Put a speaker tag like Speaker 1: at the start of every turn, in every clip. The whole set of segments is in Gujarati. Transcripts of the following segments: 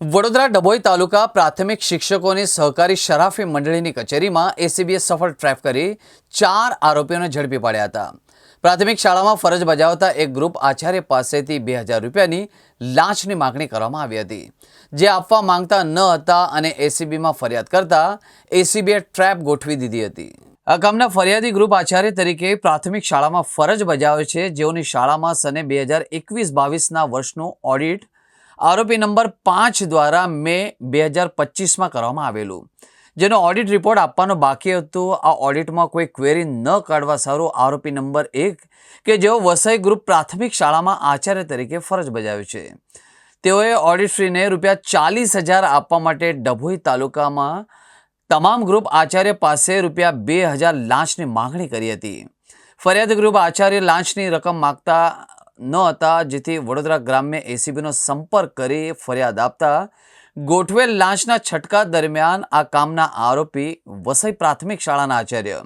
Speaker 1: વડોદરા ડભોઈ તાલુકા પ્રાથમિક શિક્ષકોની સહકારી શરાફી મંડળીની કચેરીમાં એસીબીએ સફળ ટ્રેપ કરી ચાર આરોપીઓને ઝડપી પાડ્યા હતા. પ્રાથમિક શાળામાં ફરજ બજાવતા એક ગ્રુપ આચાર્ય પાસેથી બે હજાર રૂપિયાની લાંચની માગણી કરવામાં આવી હતી. જે આપવા માંગતા ન હતા અને એસીબીમાં ફરિયાદ કરતા એસીબીએ ટ્રેપ ગોઠવી દીધી હતી. આ કામના ફરિયાદી ગ્રુપ આચાર્ય તરીકે પ્રાથમિક શાળામાં ફરજ બજાવે છે. જેઓની શાળામાં સને બે હજાર એકવીસ બાવીસના વર્ષનું ઓડિટ આરોપી નંબર પાંચ દ્વારા મે બે હજાર પચીસમાં કરવામાં આવેલું. જેનો ઓડિટ રિપોર્ટ આપવાનો બાકી હતો. આ ઓડિટમાં કોઈ ક્વેરી ન કાઢવા સારું આરોપી નંબર એક કે જેઓ વસઈ ગ્રુપ પ્રાથમિક શાળામાં આચાર્ય તરીકે ફરજ બજાવે છે. તેઓએ ઓડિટ ફીને રૂપિયા ચાલીસ હજાર આપવા માટે ડભોઈ તાલુકામાં તમામ ગ્રુપ આચાર્ય પાસે રૂપિયા બે હજાર લાંચની માગણી કરી હતી. ફરિયાદ ગ્રુપ આચાર્ય લાંચની રકમ માગતા ન હતા, જેથી વડોદરા ગ્રામ્ય એસીબીનો સંપર્ક કરી ફરિયાદ આપતા ગોઠવેલ લાંચના છટકા દરમિયાન આ કામના આરોપી વસઈ પ્રાથમિક શાળાના આચાર્ય.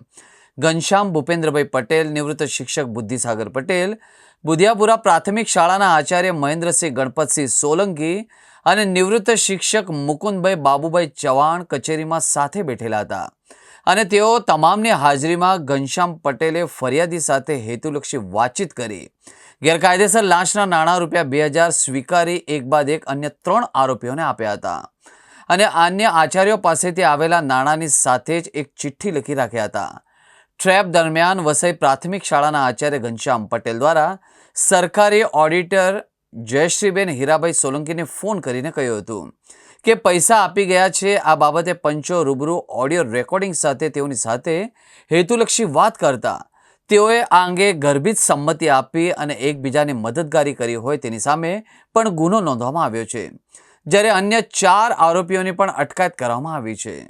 Speaker 1: ઘનશ્યામ ભૂપેન્દ્રભાઈ પટેલ, નિવૃત્ત શિક્ષક બુદ્ધિસાગર પટેલ, બુધિયાપુરા પ્રાથમિક શાળાના આચાર્ય મહેન્દ્રસિંહ ગણપતસિંહ સોલંકી અને નિવૃત્ત શિક્ષક મુકુંદભાઈ બાબુભાઈ ચૌહાણ કચેરીમાં સાથે બેઠેલા હતા. અને તેઓ તમામની હાજરીમાં ઘનશ્યામ પટેલે ફરિયાદી સાથે હેતુલક્ષી વાતચીત કરી. ગેરકાયદેસર લાંચના નાણાં રૂપિયા બે હજાર સ્વીકારી, એક બાદ એક અન્ય ત્રણ આરોપીઓને આપ્યા હતા. અને અન્ય આચાર્યો પાસેથી આવેલા નાણાંની સાથે જ એક ચિઠ્ઠી લખી રાખ્યા હતા. ટ્રેપ દરમિયાન વસઈ પ્રાથમિક શાળાના આચાર્ય ઘનશ્યામ પટેલ દ્વારા સરકારી ઓડિટર જયશ્રીબેન હીરાભાઈ સોલંકીને ફોન કરીને કહ્યું હતું કે પૈસા આપી ગયા છે, આ બાબતે પંચો રૂબરૂ ઓડિયો રેકોર્ડિંગ સાથે તેઓની સાથે હેતુલક્ષી વાત કરતા તેઓએ આ અંગે ગર્ભિત સંમતિ આપી અને એકબીજાની મદદગારી કરી હોય તેની સામે પણ ગુનો નોંધવામાં આવ્યો છે. જ્યારે અન્ય ચાર આરોપીઓની પણ અટકાયત કરવામાં આવી છે.